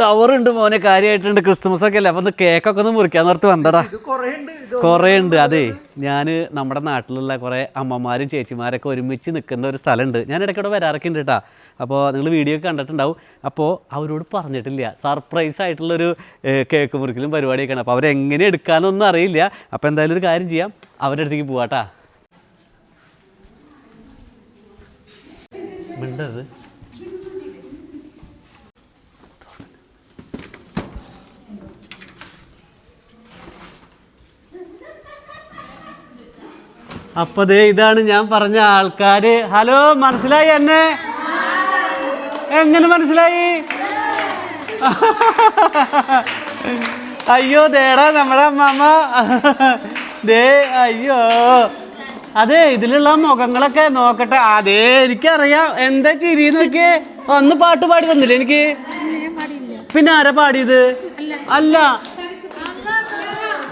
Cover ഉണ്ട് മോനെ കാര്യമായിട്ടുണ്ട് Christmas ഒക്കെ അല്ലേ? അപ്പൊ ഒന്ന് കേക്കൊക്കെ ഒന്ന് മുറിക്കാൻ നിർത്ത് വന്നടാ. കുറേ ഉണ്ട്. അതെ ഞാൻ നമ്മുടെ നാട്ടിലുള്ള കുറേ അമ്മമാരും ചേച്ചിമാരൊക്കെ ഒരുമിച്ച് നിൽക്കുന്ന ഒരു സ്ഥലമുണ്ട്. ഞാൻ ഇടയ്ക്കൂടെ വരാറൊക്കെ ഉണ്ട് കേട്ടോ. അപ്പോൾ നിങ്ങൾ വീഡിയോ ഒക്കെ കണ്ടിട്ടുണ്ടാവും. അപ്പോൾ അവരോട് പറഞ്ഞിട്ടില്ല. സർപ്രൈസ് ആയിട്ടുള്ളൊരു ഒരു കേക്ക് മുറിക്കലും പരിപാടിയൊക്കെയാണ്. അപ്പോൾ അവരെങ്ങനെ എടുക്കാനൊന്നും അറിയില്ല. അപ്പോൾ എന്തായാലും ഒരു കാര്യം ചെയ്യാം. അവരുടെ അടുത്തേക്ക് പോവാട്ടാ മിണ്ടത് അപ്പൊ ദേ ഇതാണ് ഞാൻ പറഞ്ഞ ആൾക്കാര്. ഹലോ മനസ്സിലായി എന്നെ? എങ്ങനെ മനസ്സിലായി? അയ്യോ ദേടാ നമ്മുടെ അമ്മമ്മ. ദേ അയ്യോ. അതെ ഇതിലുള്ള മുഖങ്ങളൊക്കെ നോക്കട്ടെ. അതേ എനിക്കറിയാം. എന്താ ചിരി നോക്കിയേ. ഒന്ന് പാട്ട് പാടി തന്നില്ല എനിക്ക്? പിന്നെ ആരാ പാടിയത്? അല്ല.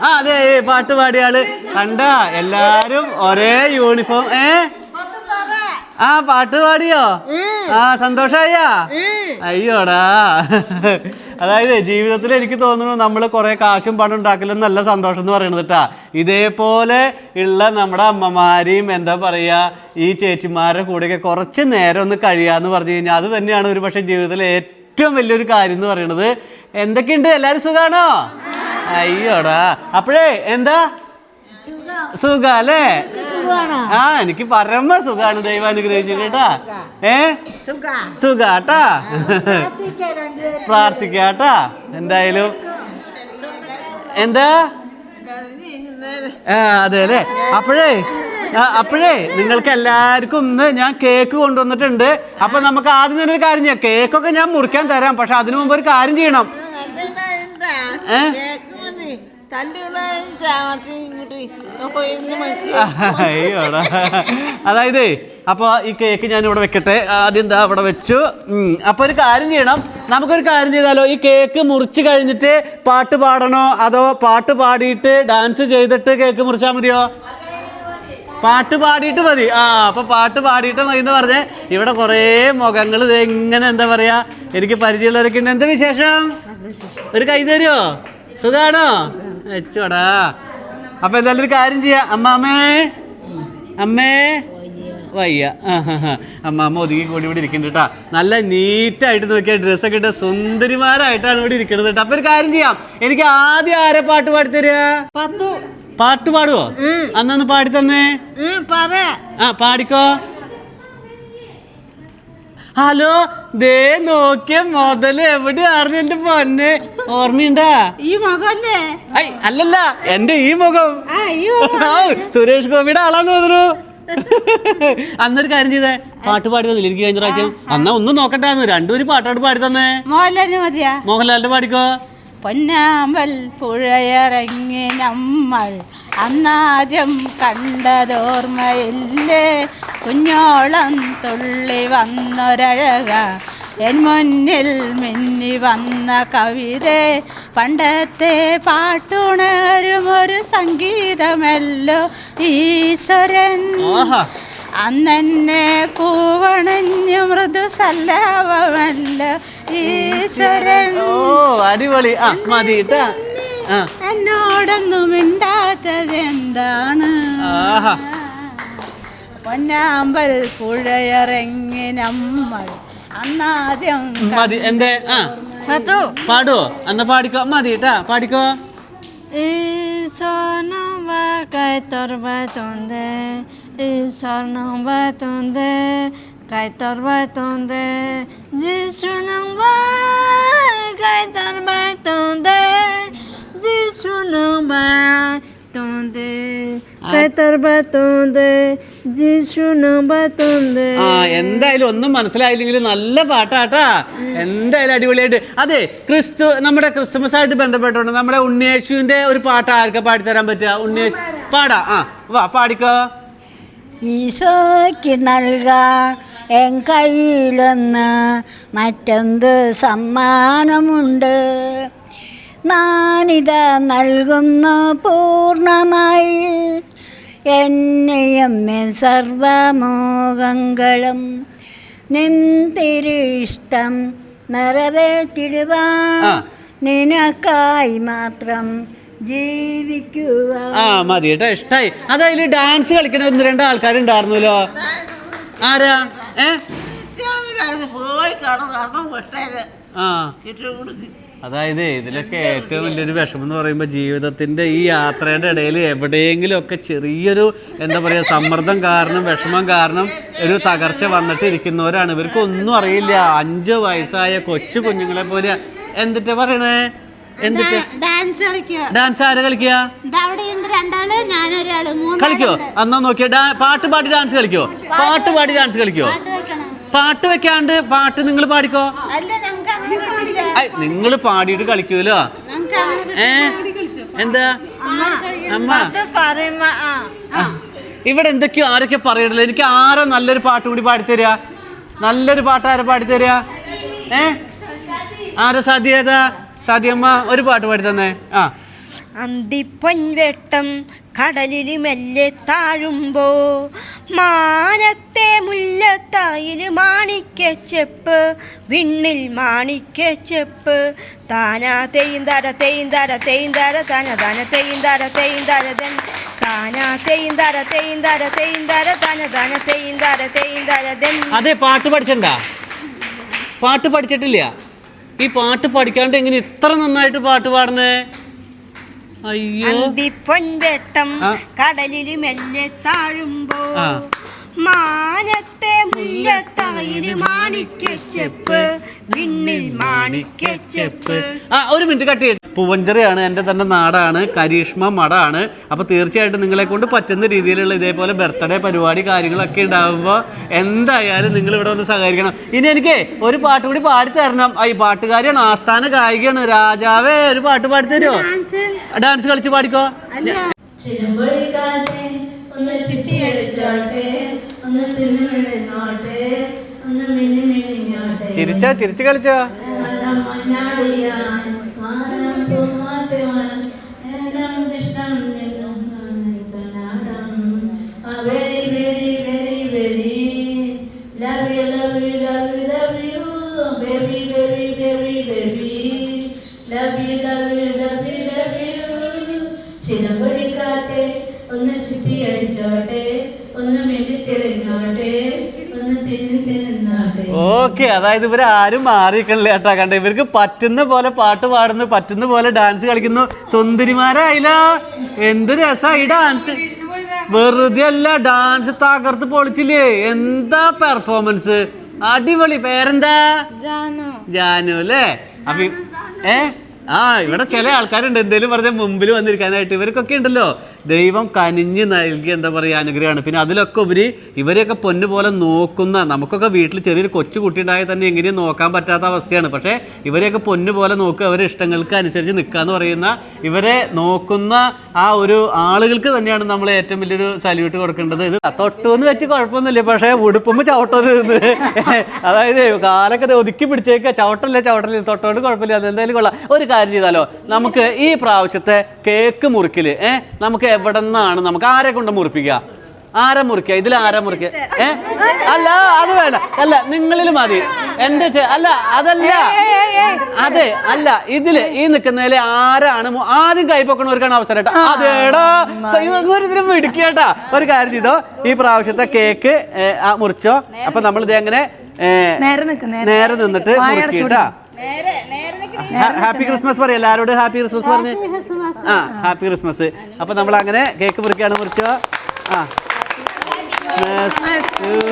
ആ അതെ പാട്ട് പാടിയ ആൾ. കണ്ട എല്ലാരും ഒരേ യൂണിഫോം ഏ? ആ പാട്ട് പാടിയോ? ആ സന്തോഷായ്യാ? അയ്യോടാ. അതായത് ജീവിതത്തിൽ എനിക്ക് തോന്നുന്നു നമ്മൾ കുറെ കാശും പണം ഉണ്ടാക്കലും നല്ല സന്തോഷം എന്ന് പറയുന്നത് കേട്ടാ. ഇതേപോലെ ഉള്ള നമ്മുടെ അമ്മമാരെയും എന്താ പറയുക ഈ ചേച്ചിമാരുടെ കൂടെയൊക്കെ കുറച്ച് നേരം ഒന്ന് കഴിയാന്ന് പറഞ്ഞു കഴിഞ്ഞാൽ അത് തന്നെയാണ് ഒരു പക്ഷേ ജീവിതത്തിലെ ഏറ്റവും വലിയൊരു കാര്യം എന്ന് പറയുന്നത്. എന്തൊക്കെയുണ്ട്? എല്ലാവരും സുഖാണോ? അയ്യോടാ. അപ്പോഴേ എന്താ? സുഖ. അല്ലേ ആ എനിക്ക് പരമ സുഖാണ് ദൈവം അനുഗ്രഹിച്ചിട്ട് കേട്ടാ. ഏ? സുഖാട്ടാ പ്രാർത്ഥിക്കാട്ടാ എന്തായാലും എന്താ? ആ അതെ അല്ലേ? അപ്പോഴേ അപ്പോഴേ നിങ്ങൾക്ക് എല്ലാവർക്കും ഇന്ന് ഞാൻ കേക്ക് കൊണ്ടുവന്നിട്ടുണ്ട്. അപ്പൊ നമുക്ക് ആദ്യം തന്നെ ഒരു കാര്യം ചെയ്യാം. കേക്കൊക്കെ ഞാൻ മുറിക്കാൻ തരാം. പക്ഷെ അതിനു മുമ്പ് ഒരു കാര്യം ചെയ്യണം. ഏ? അയ്യോടാ. അതായത് അപ്പോൾ ഈ കേക്ക് ഞാൻ ഇവിടെ വെക്കട്ടെ. ആദ്യം എന്താ അവിടെ വെച്ചു. അപ്പോൾ ഒരു കാര്യം ചെയ്യണം. നമുക്കൊരു കാര്യം ചെയ്താലോ? ഈ കേക്ക് മുറിച്ച് കഴിഞ്ഞിട്ട് പാട്ട് പാടണോ? അതോ പാട്ട് പാടിയിട്ട് ഡാൻസ് ചെയ്തിട്ട് കേക്ക് മുറിച്ചാൽ മതിയോ? പാട്ട് പാടിയിട്ട് മതി. ആ അപ്പൊ പാട്ട് പാടിയിട്ട് മതി എന്ന് പറഞ്ഞേ. ഇവിടെ കുറേ മുഖങ്ങൾ എങ്ങനെ എന്താ പറയാ? എനിക്ക് പരിചയമുള്ളവരൊക്കെ ഉണ്ട്. എന്താ വിശേഷം? ഒരു കൈ തരുമോ സുഖാണോ? വെച്ചോടാ. അപ്പൊ എന്തായാലും ഒരു കാര്യം ചെയ്യാം. അമ്മാമേ. അമ്മേ. വയ്യ. അമ്മാമ്മ ഒതുങ്ങി കൂടി ഇവിടെ ഇരിക്കുന്നുണ്ട് കേട്ടാ നല്ല നീറ്റായിട്ട് നോക്കിയ ഡ്രസ്സൊക്കെ ഇട്ട സുന്ദരിമാരായിട്ടാണ് ഇവിടെ ഇരിക്കുന്നത് കേട്ടോ അപ്പൊ ഒരു കാര്യം ചെയ്യാം. എനിക്ക് ആദ്യം ആരെ പാട്ട് പാടി തരിക പത്തു. പാട്ട് പാടുവോ? അന്നൊന്ന് പാടി തന്നേ. ആ പാടിക്കോ. ഹലോ ദേ നോക്കിയ മുതൽ എവിടെയായിരുന്നു എന്റെ പൊന്നെ? ഓർമ്മയുണ്ടാ? ഈ മുഖം ഐ അല്ലല്ല എന്റെ ഈ മുഖം. സുരേഷ് ഗോപിയുടെ ആളാന്ന് തോന്നുന്നു. അന്നൊരു കാര്യം ചെയ്തേ പാട്ട് പാടി തന്നില്ല? എനിക്ക് കഴിഞ്ഞ പ്രാവശ്യം? അന്നാ ഒന്നും നോക്കണ്ടാന്ന്. രണ്ടുപേര് പാട്ടാട് പാടി തന്നേ. മോഹൻലാലിന് മതിയാ? മോഹൻലാലിന്റെ പാടിക്കോ? പൊന്നാമ്പൽ പുഴയിറങ്ങി നമ്മൾ അന്നാദ്യം കണ്ടതോർമ്മയില്ലേ? കുഞ്ഞോളം തുള്ളി വന്നൊരഴക എൻ മുന്നിൽ മിന്നി വന്ന കവിത. പണ്ടത്തെ പാട്ടുണരും ഒരു സംഗീതമല്ലോ ഈശ്വരൻ. അന്നെന്നെ പൂവണഞ്ഞു മൃദു സല്ലാപമല്ല ഈശ്വരൻ. ഓ അടിപൊളി. ആ മതി കേട്ടാ എന്നോടൊന്നും മിണ്ടാത്തത് എന്താണ് പൊന്നാമ്പൽ പുഴയിറങ്ങി നമ്മൾ അന്നാദ്യം മതി എന്റെ ആ. പാടുവോ? അന്ന് പാടിക്കോ. മതി കേട്ടാ പാടിക്കോ? ഈശോ കൈ തൊർബത്തുണ്ട് ഈശോ നോമ്പത്തുണ്ട് കൈ തൊർബത്തുണ്ട് ജിഷു കൈ തൊർബത്തുണ്ട് ജിഷു നോമ്പത്തുണ്ട് കൈ തൊർബത്തുണ്ട് ജിഷു നോമ്പത്തുണ്ട് ആ എന്തായാലും ഒന്നും മനസ്സിലായില്ലെങ്കിലും നല്ല പാട്ടാട്ടാ. എന്തായാലും അടിപൊളിയായിട്ട്. അതെ ക്രിസ്തു നമ്മുടെ ക്രിസ്മസ് ആയിട്ട് ബന്ധപ്പെട്ടോണ്ട് നമ്മുടെ ഉണ്ണിയേശുവിന്റെ ഒരു പാട്ട് ആർക്കാ പാടിത്തരാൻ പറ്റുക? ഉണ്ണിയേശു പാടാ. ആ വാ പാടിക്കോ. ഈശോയ്ക്ക് നൽകാം. എൻ കയ്യിലൊന്ന് മറ്റെന്ത് സമ്മാനമുണ്ട്? നാനിത നൽകുന്നു പൂർണമായി എന്നെയും സർവമോഹങ്ങളും നിന്തിരിഷ്ടം നിറവേറ്റിടുവാൻ ആ. നിനക്കായി മാത്രം ആ മതി കേട്ടോ ഇഷ്ടായി. അതായത് ഡാൻസ് കളിക്കണ ഒന്ന് രണ്ട് ആൾക്കാരുണ്ടായിരുന്നല്ലോ. ആരാ? ഏ? അതായത് ഇതിലൊക്കെ ഏറ്റവും വലിയൊരു വിഷമം എന്ന് പറയുമ്പോൾ ജീവിതത്തിന്റെ ഈ യാത്രയുടെ ഇടയിൽ എവിടെയെങ്കിലും ഒക്കെ ചെറിയൊരു എന്താ പറയുക സമ്മർദ്ദം കാരണം വിഷമം കാരണം ഒരു തകർച്ച വന്നിട്ട് ഇരിക്കുന്നവരാണ് ഇവർക്ക് ഒന്നും അറിയില്ല. അഞ്ച് വയസ്സായ കൊച്ചു കുഞ്ഞുങ്ങളെ പോലെ. എന്തിട്ടാ പറയണേ? ഡാൻസ് കളിക്കുക. ഡാൻസ് ആരാ കളിക്കുക? കളിക്കോ? അന്നാ നോക്കിയ പാട്ട് പാടി ഡാൻസ് കളിക്കോ? പാട്ട് പാടി ഡാൻസ് കളിക്കോ? പാട്ട് വെക്കാണ്ട് പാട്ട് നിങ്ങൾ പാടിക്കോ? നിങ്ങൾ പാടിയിട്ട് കളിക്കൂലോ? ഏ? എന്താ? അമ്മ. ഇവിടെ എന്തൊക്കെയോ ആരൊക്കെ പറയണല്ലോ? എനിക്ക് ആരാ നല്ലൊരു പാട്ട് കൂടി പാടിത്തരിക നല്ലൊരു പാട്ട് ആരാ പാടിത്തരിക ഏ? ആരാ സാധ്യത? സാധ്യമ്മ ഒരു പാട്ട് പാടി തന്നെ ആ. അന്തിപ്പൊൻവെട്ടം കടലിൽ മെല്ലെ താഴുമ്പോ മാനത്തെ മുല്ലത്തായിൽ മാണിക്കച്ചെപ്പ് വിണ്ണിൽ മാണിക്കച്ചെപ്പ് താനാ തെയ്യന്തര തെയ്യന്തര തെയ്യന്തര തന തന തെയ്യും തര തൻ. താനാ തെയ്യന്തര തെയ്യന്തര തെയ്യന്തര തന തന തെയ്യും തര തൻ. അതെ പാട്ട് പഠിച്ചണ്ട? പാട്ട് പഠിച്ചിട്ടില്ല. ഈ പാട്ട് പഠിക്കാണ്ട് എങ്ങനെ ഇത്ര നന്നായിട്ട് പാട്ട് പാടണേ അയ്യോ. അന്തിപ്പൊൻവെട്ടം ആ. കടലിൽ മെല്ലെ താഴുമ്പോ. മാനത്തെ മുല്ലത്തായിൽ മാണിക്കച്ചെപ്പ് വിണ്ണിൽ മാണിക്കച്ചെപ്പ് ആ ഒരു മിനിറ്റ് കട്ട് ചെയ്ത് പൂവഞ്ചറിയാണ് എന്റെ തന്നെ നാടാണ് കരീഷ്മ മടാണ് അപ്പോൾ തീർച്ചയായിട്ടും നിങ്ങളെ കൊണ്ട് പറ്റുന്ന രീതിയിലുള്ള ഇതേപോലെ ബർത്ത്ഡേ പരിപാടി കാര്യങ്ങളൊക്കെ ഉണ്ടാകുമ്പോൾ എന്തായാലും നിങ്ങൾ ഇവിടെ ഒന്ന് സഹകരിക്കണം. ഇനി എനിക്ക് ഒരു പാട്ട് കൂടി പാടി തരണം. ആ, ഈ പാട്ടുകാരിയാണ് ആസ്ഥാന ഗായികയാണ് രാജാവേ ഒരു പാട്ട് പാടി തരുമോ ഡാൻസ്. കളിച്ച് പാടിക്കോ? ഒന്ന് തിന്നു ഒന്ന് മിനി മിനിഞ്ഞോട്ടെ ചിരിച്ചോ ചിരിച്ചു കളിച്ചോ? ഓക്കെ അതായത് ഇവർ ആരും മാറിക്കണില്ല കേട്ടാ. കണ്ട ഇവർക്ക് പറ്റുന്ന പോലെ പാട്ട് പാടുന്നു പറ്റുന്ന പോലെ ഡാൻസ് കളിക്കുന്നു. സുന്ദരിമാരായില്ല എന്ത് രസമായി ഡാൻസ് വെറുതെ അല്ല ഡാൻസ് തകർത്ത് പൊളിച്ചില്ലേ? എന്താ പെർഫോമൻസ് അടിപൊളി. പേരെന്താ? ജാനു. അല്ലേ? അപ്പൊ ഏഹ് ഏ? ആ ഇവിടെ ചില ആൾക്കാരുണ്ട്. എന്തേലും പറഞ്ഞ മുമ്പിൽ വന്നിരിക്കാനായിട്ട്. ഇവർക്കൊക്കെ ഉണ്ടല്ലോ. ദൈവം കനിഞ്ഞ് നൽകിയ എന്താ പറയുക അനുഗ്രഹമാണ്. പിന്നെ അതിലൊക്കെ ഉപരി ഇവരെയൊക്കെ പൊന്നു പോലെ നോക്കുന്ന നമുക്കൊക്കെ വീട്ടിൽ ചെറിയൊരു കൊച്ചു കുട്ടി ഉണ്ടായാൽ തന്നെ എങ്ങനെയും നോക്കാൻ പറ്റാത്ത അവസ്ഥയാണ്. പക്ഷേ ഇവരെയൊക്കെ പൊന്നു പോലെ നോക്കുക അവരുടെ ഇഷ്ടങ്ങൾക്ക് അനുസരിച്ച് നിൽക്കുക എന്ന് പറയുന്ന ഇവരെ നോക്കുന്ന ആ ഒരു ആളുകൾക്ക് തന്നെയാണ് നമ്മൾ ഏറ്റവും വലിയൊരു സല്യൂട്ട് കൊടുക്കേണ്ടത്. ഇത് തൊട്ടുമെന്ന് വെച്ച് കുഴപ്പമൊന്നുമില്ല. പക്ഷേ ഉടുപ്പുമ്പോൾ ചവിട്ടരുത്. അതായത് കാലൊക്കെ ഒതുക്കി പിടിച്ചേക്കുക. ചവിട്ടല്ലേ ചവിട്ടല്ലേ തൊട്ടോണ്ട് കുഴപ്പമില്ല. അതെന്തായാലും കൊള്ളാം. ഒരു കാര്യം ചെയ്താലോ? നമുക്ക് ഈ പ്രാവശ്യത്തെ കേക്ക് മുറിക്കൽ ഏ? നമുക്ക് എവിടെ നിന്നാണ് നമുക്ക് ആരെ കൊണ്ട് മുറിപ്പിക്കുക? ആരെ മുറിക്കുക? ഇതിൽ ആരെ മുറിക്കുക? ഏ? അല്ല അത് വേണ്ട. അല്ല നിങ്ങളിൽ മതി. എന്റെ അല്ല അതല്ല. അതെ അല്ല ഇതിൽ ഈ നിൽക്കുന്നതിലെ ആരാണ് ആദ്യം കൈപ്പൊക്കണവർക്കാണ് അവസരം കേട്ടോ. അതേടാ. കൈവന്നൊരിതിനും മിടുക്കിയേട്ടാ. ഒരു കാര്യം ചെയ്തോ. ഈ പ്രാവശ്യത്തെ കേക്ക് മുറിച്ചോ. അപ്പൊ നമ്മൾ ഇത് എങ്ങനെ നേരെ നിന്നിട്ട് മുറിക്കിട്ടാ ഹാപ്പി ക്രിസ്മസ് പറയും എല്ലാവരോടും ഹാപ്പി ക്രിസ്മസ് പറഞ്ഞ്. ആ ഹാപ്പി ക്രിസ്മസ്. അപ്പൊ നമ്മൾ അങ്ങനെ കേക്ക് മുറിക്കാണ് മുറിച്ചോ ആ.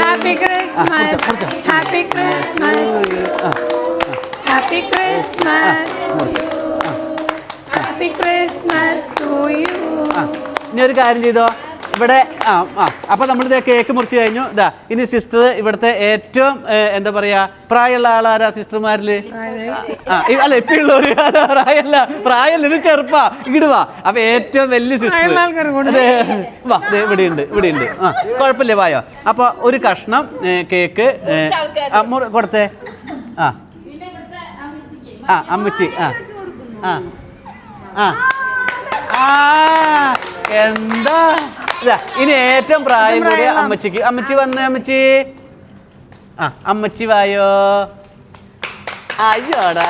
Happy Christmas. Happy Christmas. Happy Christmas. Happy Christmas to you. ആ ഇനി ഒരു കാര്യം ചെയ്തോ? ഇവിടെ ആ ആ. അപ്പോൾ നമ്മൾ ഇതേ കേക്ക് മുറിച്ച് കഴിഞ്ഞു. ഇതാ ഇനി സിസ്റ്റർ ഇവിടുത്തെ ഏറ്റവും എന്താ പറയുക പ്രായമുള്ള ആളാരാ സിസ്റ്റർമാരിൽ ആ അല്ല ഇപ്പം ഉള്ളവർ പ്രായമല്ല പ്രായമല്ല ഇത് ചെറുപ്പാ. ഇങ്ങോട്ട് വാ. അപ്പോൾ ഏറ്റവും വലിയ സിസ്റ്റർ വാ ദേ ഇവിടെ ഉണ്ട് ഇവിടെ ഉണ്ട് ആ കുഴപ്പമില്ല വായോ. അപ്പോൾ ഒരു കഷ്ണം കേക്ക് കൊടുത്തെ. ആ, ആ ആ അമ്മച്ചി ആ. ആ. ആ. ആ എന്താ? ഇനി ഏറ്റവും പ്രായം കൂടിയ അമ്മച്ചിക്ക്. അമ്മച്ചി വന്ന് അമ്മച്ചി? ആ അമ്മച്ചി വായോ? അയ്യോടാ.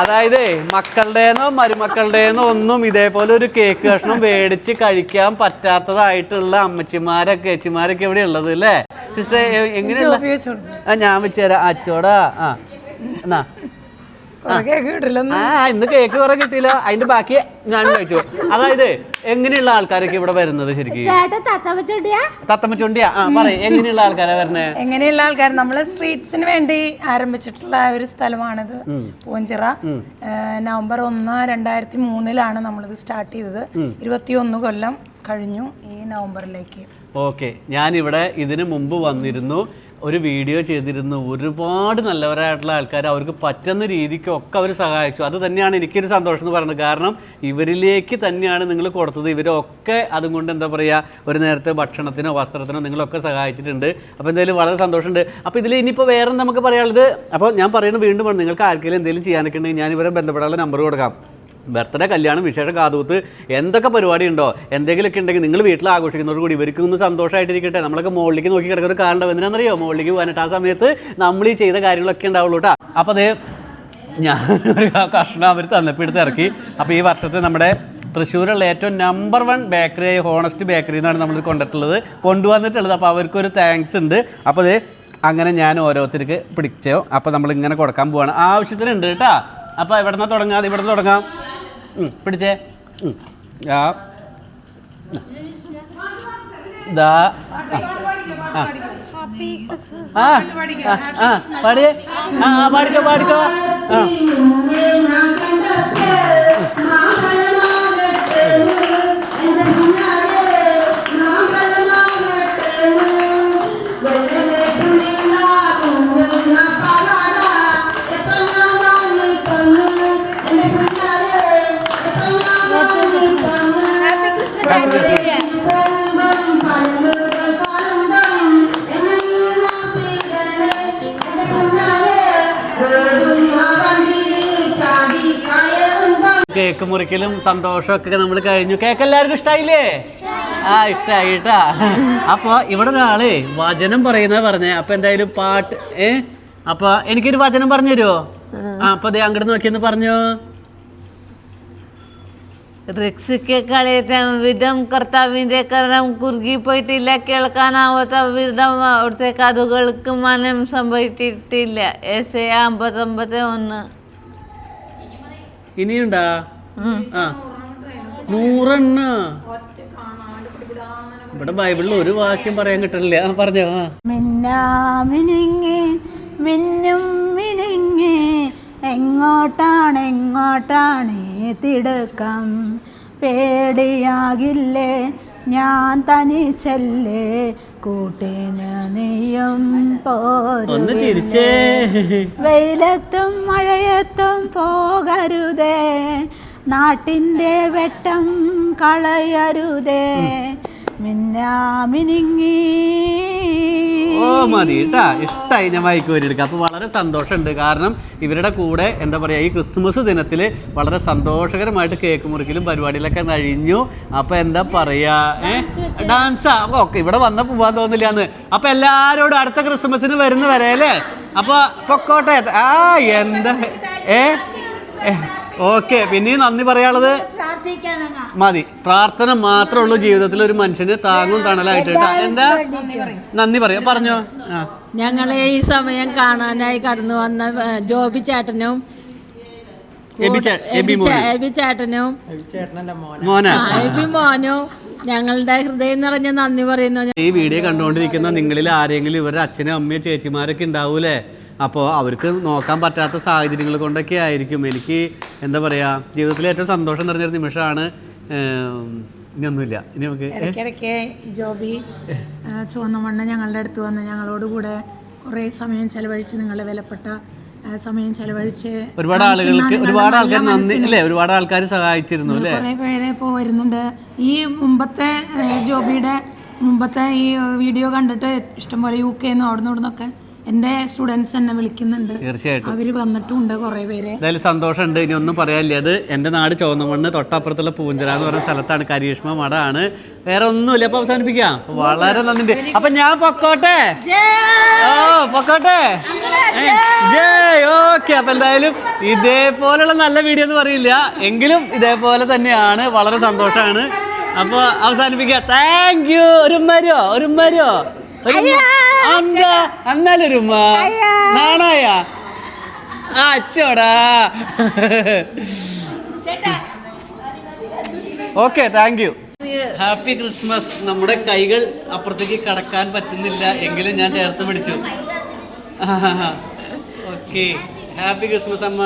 അതായത് മക്കളുടേന്നോ മരുമക്കളുടേന്നോ ഒന്നും ഇതേപോലെ ഒരു കേക്ക് കഷ്ണം മേടിച്ച് കഴിക്കാൻ പറ്റാത്തതായിട്ടുള്ള അമ്മച്ചിമാരൊക്കെ ചേച്ചിമാരൊക്കെ എവിടെ ഉള്ളത് അല്ലേ? സിസ്റ്റർ എങ്ങനെയുള്ള ആ ഞാൻ വെച്ചുതരാം അച്ചോടാ ആ. എന്നാ ഇന്ന് കേക്ക് കുറെ കിട്ടിയില്ല. അതിന്റെ ബാക്കി ഞാൻ കഴിച്ചു. അതായത് എങ്ങനെയുള്ള ആൾക്കാരൊക്കെ ഇവിടെ വരുന്നത് ശരിക്കും? തത്തമ്മച്ചുണ്ടിയാ? ആ പറയും എങ്ങനെയുള്ള ആൾക്കാരാ വരണേ? എങ്ങനെയുള്ള ആൾക്കാർ നമ്മൾ സ്ട്രീറ്റ്സിന് വേണ്ടി ആരംഭിച്ചിട്ടുള്ള ഒരു സ്ഥലമാണിത്. പൂഞ്ചിറ. നവംബർ ഒന്ന് രണ്ടായിരത്തി മൂന്നിലാണ് നമ്മളിത് സ്റ്റാർട്ട് ചെയ്തത്. ഇരുപത്തിയൊന്ന് കൊല്ലം കഴിഞ്ഞു ഈ നവംബറിലേക്ക്. ഓക്കെ ഞാനിവിടെ ഇതിന് മുമ്പ് വന്നിരുന്നു ഒരു വീഡിയോ ചെയ്തിരുന്നു. ഒരുപാട് നല്ലവരായിട്ടുള്ള ആൾക്കാർ അവർക്ക് പറ്റുന്ന രീതിക്കൊക്കെ അവർ സഹായിച്ചു. അത് തന്നെയാണ് എനിക്കൊരു സന്തോഷം എന്ന് പറയുന്നത്. കാരണം ഇവരിലേക്ക് തന്നെയാണ് നിങ്ങൾ കൊടുത്തത്. ഇവരൊക്കെ അതും കൊണ്ട് എന്താ പറയുക ഒരു നേരത്തെ ഭക്ഷണത്തിനോ വസ്ത്രത്തിനോ നിങ്ങളൊക്കെ സഹായിച്ചിട്ടുണ്ട്. അപ്പോൾ എന്തായാലും വളരെ സന്തോഷമുണ്ട്. അപ്പോൾ ഇതിൽ ഇനിയിപ്പോൾ വേറെ നമുക്ക് പറയാനുള്ളത്? അപ്പോൾ ഞാൻ പറയുന്നത് വീണ്ടും നിങ്ങൾക്ക് ആർക്കെങ്കിലും എന്തെങ്കിലും ചെയ്യാനൊക്കെ ഉണ്ടെങ്കിൽ ഞാൻ ഇവരെ ബന്ധപ്പെടാനുള്ള നമ്പർ കൊടുക്കാം. ബർത്ത്ഡേ കല്യാണം വിശേഷ കാതൂത്ത് എന്തൊക്കെ പരിപാടി ഉണ്ടോ എന്തെങ്കിലുമൊക്കെ ഉണ്ടെങ്കിൽ നിങ്ങൾ വീട്ടിൽ ആഘോഷിക്കുന്നതോട് കൂടി ഇവർക്ക് ഒന്ന് സന്തോഷമായിട്ടിരിക്കട്ടെ. നമ്മളൊക്കെ മുകളിലേക്ക് നോക്കി കിടക്കുന്ന കാരണം എന്തിനാണെന്നറിയോ? മുകളിലേക്ക് പോകാനായിട്ട് ആ സമയത്ത് നമ്മൾ ഈ ചെയ്ത കാര്യങ്ങളൊക്കെ ഉണ്ടാവുള്ളൂ കേട്ടോ അപ്പോൾ അതേ ഞാൻ ഒരു കഷ്ണം അവർ തന്നപ്പോൾ എടുത്ത് ഇറക്കി. അപ്പോൾ ഈ വർഷത്തെ നമ്മുടെ തൃശ്ശൂരുള്ള ഏറ്റവും number one bakery honest bakery എന്നാണ് നമ്മൾ കൊണ്ടിട്ടുള്ളത്. കൊണ്ടുവന്നിട്ടുള്ളത്. അപ്പോൾ അവർക്കൊരു താങ്ക്സ് ഉണ്ട്. അപ്പോൾ അത് അങ്ങനെ ഞാൻ ഓരോരുത്തർക്ക് പിടിച്ചോ. അപ്പോൾ നമ്മൾ ഇങ്ങനെ കൊടുക്കാൻ പോവാണ്. ആവശ്യത്തിനുണ്ട് കേട്ടോ അപ്പോൾ ഇവിടെ നിന്ന് തുടങ്ങാം ഇവിടെ നിന്ന് തുടങ്ങാം പിടിച്ചേ. ആ. ദാ. ആ പാടിക്കോ പാടിക്കോ. ആ. കേക്ക് മുറിക്കലും സന്തോഷമൊക്കെ നമ്മൾ കഴിഞ്ഞു. കേക്ക് എല്ലാവർക്കും ഇഷ്ടായില്ലേ? ആ ഇഷ്ടായിട്ടാ. അപ്പൊ ഇവിടെ ഒരാൾ വചനം പറയുന്നത് പറഞ്ഞേ. അപ്പൊ എന്തായാലും പാട്ട് ഏ? അപ്പൊ എനിക്കൊരു വചനം പറഞ്ഞു തരുമോ ആ അപ്പൊ ദേ അങ്ങോട്ട് നോക്കിയെന്ന് പറഞ്ഞോ. രക്ഷിക്കളയത്തെ വിധം കർത്താവിന്റെ കരണം കുറുകിപ്പോയിട്ടില്ല കേൾക്കാനാവാത്ത വിധം അവിടുത്തെ കഥകൾക്ക് മനം സംഭവിച്ചിട്ടില്ല. എസ് എ അമ്പത്തൊമ്പത് ഒന്ന്. ഇനിയുണ്ടാ? ആ. നൂറെണ്ണ. ഇവിടെ ബൈബിളിൽ ഒരു വാക്യം പറയാൻ കിട്ടണില്ല. ആ പറഞ്ഞോ. മിന്നാമിനിങ്ങി മിന്നും മിനിങ്ങി എങ്ങോട്ടാണ് എങ്ങോട്ടാണ് തിടുക്കം? പേടിയാകില്ലേ ഞാൻ തനിച്ചല്ലേ കൂട്ടിന് നീയും ചിരിച്ചേ. വെയിലത്തും മഴയത്തും പോകരുതേ. നാട്ടിന്റെ വെട്ടം കളയരുതേ. മിന്നാമിനിങ്ങി ഓ മതി കേട്ടാ. ഇഷ്ടമായി ഞാൻ മൈക്ക് വരിയെടുക്കുക അപ്പോൾ വളരെ സന്തോഷമുണ്ട്. കാരണം ഇവരുടെ കൂടെ എന്താ പറയുക ഈ ക്രിസ്മസ് ദിനത്തിൽ വളരെ സന്തോഷകരമായിട്ട് കേക്ക് മുറിക്കലും പരിപാടിയിലൊക്കെ കഴിഞ്ഞു. അപ്പോൾ എന്താ പറയുക ഏഹ് ഡാൻസാ ഓക്കെ ഇവിടെ വന്ന പോവാൻ തോന്നില്ല എന്ന് അപ്പോൾ എല്ലാവരോടും അടുത്ത ക്രിസ്മസിന് വരുന്ന വരെ അല്ലേ? അപ്പോൾ പൊക്കോട്ടെ. ആ എന്താ ഏ? ഓക്കെ പിന്നെയും നന്ദി പറയാനുള്ളത് മതി. പ്രാർത്ഥന മാത്രമേ ഉള്ളൂ ജീവിതത്തിൽ ഒരു മനുഷ്യന് താങ്ങും തണലായിട്ട് എന്താ? നന്ദി പറയാ. പറഞ്ഞോ. ഞങ്ങളെ ഈ സമയം കാണാനായി കടന്നു വന്ന ജോബി ചേട്ടനും എബി എബി ചേട്ടനും മോനും ഞങ്ങളുടെ ഹൃദയം നിറഞ്ഞ നന്ദി പറയുന്നു. ഈ വീഡിയോ കണ്ടുകൊണ്ടിരിക്കുന്ന നിങ്ങളിൽ ആരെങ്കിലും ഇവരുടെ അച്ഛനും അമ്മയും ചേച്ചിമാരൊക്കെ ഉണ്ടാവൂലേ? അപ്പോൾ അവർക്ക് നോക്കാൻ പറ്റാത്ത സാഹചര്യങ്ങൾ കൊണ്ടൊക്കെ ആയിരിക്കും. എനിക്ക് എന്താ പറയുക ജീവിതത്തിലെ ഏറ്റവും സന്തോഷം നിറഞ്ഞൊരു നിമിഷമാണ് ഇനിയൊന്നുമില്ല ഇനി നമുക്ക് ഇടയ്ക്കിടയ്ക്ക് ജോബി ചുവന്ന മണ്ണ് ഞങ്ങളുടെ അടുത്ത് വന്ന് ഞങ്ങളോട് കൂടെ കുറേ സമയം ചെലവഴിച്ച് നിങ്ങളുടെ വിലപ്പെട്ട സമയം ചെലവഴിച്ച് ഒരുപാട് ആളുകൾക്ക് ഒരുപാട് ആൾക്കാർ നന്ദി അല്ലേ ഒരുപാട് ആൾക്കാർ സഹായിച്ചിരുന്നു അല്ലേ കുറേ പേരെ ഇപ്പോൾ വരുന്നുണ്ട്. ഈ മുമ്പത്തെ ജോബിയുടെ മുമ്പത്തെ ഈ വീഡിയോ കണ്ടിട്ട് ഇഷ്ടംപോലെ യു കെ നിന്ന് ഇവിടുന്നൊക്കെ എന്റെ സ്റ്റുഡൻസ് എന്നെ വിളിക്കുന്നുണ്ട്. തീർച്ചയായിട്ടും. അവർ വന്നിട്ടുണ്ട് കുറെ പേര്. എന്തായാലും സന്തോഷമുണ്ട്. ഇനി ഒന്നും പറയാനില്ല. അത് എന്റെ നാട് ചുവന്നമണ്ണ് തൊട്ടപ്പുറത്തുള്ള പൂഞ്ചിറ എന്ന് പറയുന്ന സ്ഥലത്താണ് കരീഷ്മ മഠമാണ് വേറെ ഒന്നുമില്ല. അപ്പൊ അവസാനിപ്പിക്കാം. വളരെ നന്ദിണ്ട് അപ്പൊ ഞാൻ പൊക്കോട്ടെ? ഓ പൊക്കോട്ടെ? ജയ്! ഓക്കെ അപ്പൊ എന്തായാലും ഇതേപോലെയുള്ള നല്ല വീഡിയോ എന്ന് പറയില്ല എങ്കിലും ഇതേപോലെ തന്നെയാണ്. വളരെ സന്തോഷമാണ്. അപ്പൊ അവസാനിപ്പിക്കാം. താങ്ക് യു ഒരു മരോ ഒരു മരോ. എന്താ എന്നാലൊരു ഉമ്മ. നാണായ. അച്ചോടാ. Okay thank you happy Christmas നമ്മുടെ കൈകൾ അപ്പുറത്തേക്ക് കടക്കാൻ പറ്റുന്നില്ല. എങ്കിലും ഞാൻ ചേർത്ത് പിടിച്ചു. ഓക്കെ ഹാപ്പി ക്രിസ്മസ് അമ്മ.